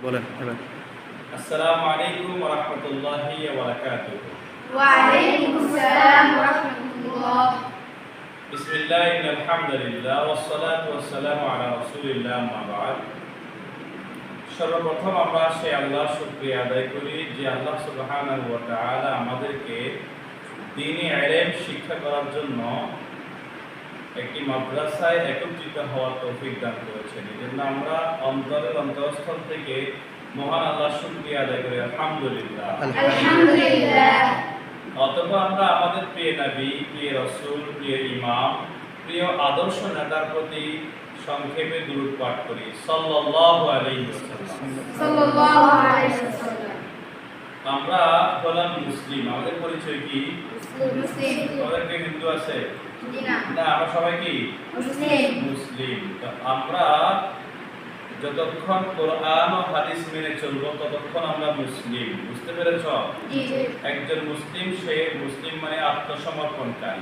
السلام عليكم ورحمة الله وبركاته. وعليكم السلام ورحمة الله. بسم الله إن الحمد لله والصلاة والسلام على رسول الله ما بعد. شر بطم أمراش الله شكري عدائكولي جي الله سبحانه وتعالى عمدر كي ديني علم شكرا برجل نو একটি মাদ্রাসায় একত্রিত হওয়ার তৌফিক দান করেছেন। এই জন্য আমরা অন্তরের অন্তঃস্থল থেকে মহান আল্লাহ শুক্রিয়া আদায় করি। আলহামদুলিল্লাহ। অথবা আমরা আমাদের প্রিয় নবী প্রিয় রসুল প্রিয় ইমাম প্রিয় আদর্শ নেতার প্রতি সংক্ষেপে দূর পাঠ করি। সাল্লাল্লাহু আলাইহি ওয়াসাল্লাম। সাল্লাল্লাহু আলাইহি ওয়াসাল্লাম। আমরা হলাম মুসলিম। আমাদের পরিচয় কি? হিন্দু আছে? না। আমরা সবাই কি? মুসলিম। আমরা যতক্ষণ কোরআন ও হাদিস মেনে ততক্ষণ আমরা মুসলিম। বুঝতে পেরেছ? একজন মুসলিম সে মুসলিম মানে আত্মসমর্পণকারী।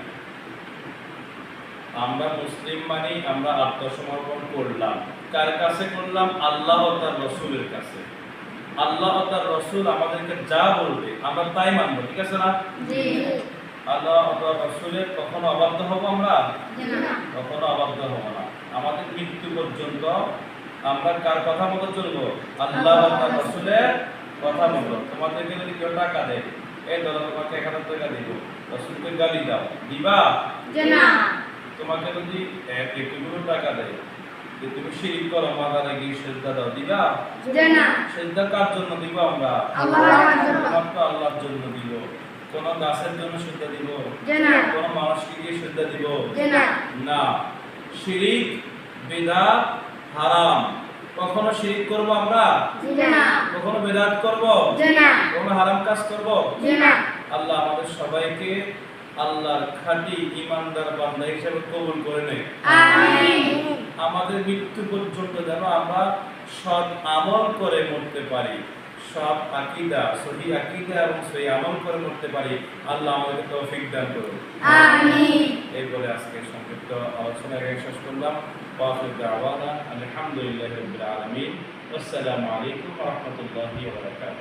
আমরা মুসলিম মানে আমরা আত্মসমর্পণ করলাম। কার কাছে করলাম? আল্লাহ তার রসুলের কাছে। আল্লাহ তার রসুল আমাদেরকে যা বলবে আমরা তাই মানবো ঠিক আছে না? আল্লাহ তার রসুলের কখনো অবাধ্য হব আমরা? কখনো অবাধ্য হব না। আমাদের মৃত্যু পর্যন্ত আমরা কার কথা মতো চলবো? আল্লাহ তার রসুলের কথা মতো। তোমাদেরকে যদি কেউ টাকা দেয় এই ধরো তোমাকে এক হাজার টাকা দিব রসুলকে গালি দাও। দিবা? তোমাকে যদি টাকা দেয় যে তুমি শিরিক করো গিয়ে সেজদা দাও দিবা? সেজদা কার জন্য দিব আমরা? আল্লাহর জন্য। দিব। কোন গাছের জন্য সেজদা দিব? কোন মানুষকে গিয়ে সেজদা দিব না। শিরিক হারাম। কখনো শিরিক করব আমরা? কখনো বেদাত করব? কখনো হারাম কাজ করব? আল্লাহ আমাদের সবাইকে আল্লাহর খাঁটি ইমানদার বান্দা হিসেবে কবুল করে নেয়। আমাদের মৃত্যু পর্যন্ত যেন আমরা সৎ আমল করে মরতে পারি। সৎ আকিদা সহি আকিদা এবং সহি আমল করে মরতে পারি। আল্লাহ আমাদের তৌফিক দান করুন। আমিন। এই বলে আজকে সংক্ষিপ্ত আলোচনা শেষ করলাম। ওয়াফিক দাওয়ানা আলহামদুলিল্লাহি রাব্বিল আলামিন। আসসালামু আলাইকুম ওয়া রাহমাতুল্লাহি ওয়া বারাকাতুহু।